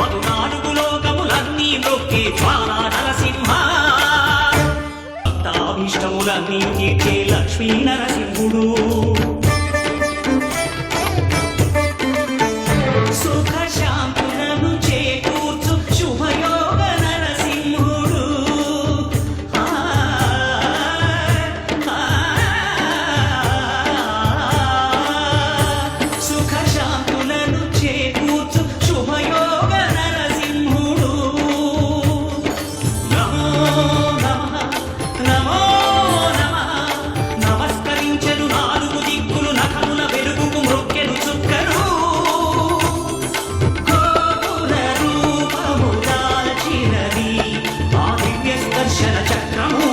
పద్నాలుగు లోకములన్నీ మ్రొక్కే జ్వాలా నరసింహ. భక్తాభీష్టములన్నీ తీర్చే లక్ష్మీ నరసింహుడు. సుదర్శన చక్రము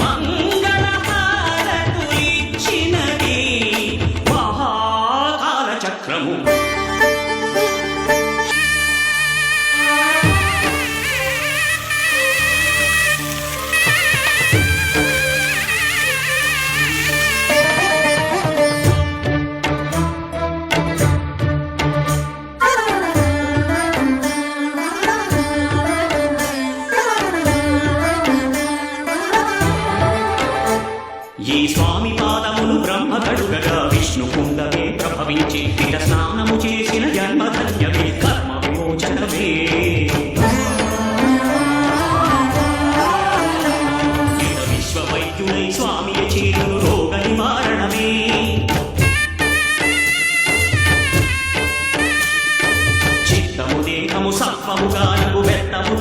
మంగళహారతులిచ్చినది. మహాకాల చక్రము ఈ స్వామి పాదములు బ్రహ్మ కడుగగా విష్ణు కుండవే ప్రభవించి తిట స్నానము చేసిన జన్మధన్యమే కర్మ విమోచనమే. సత్వము గానము వెత్తము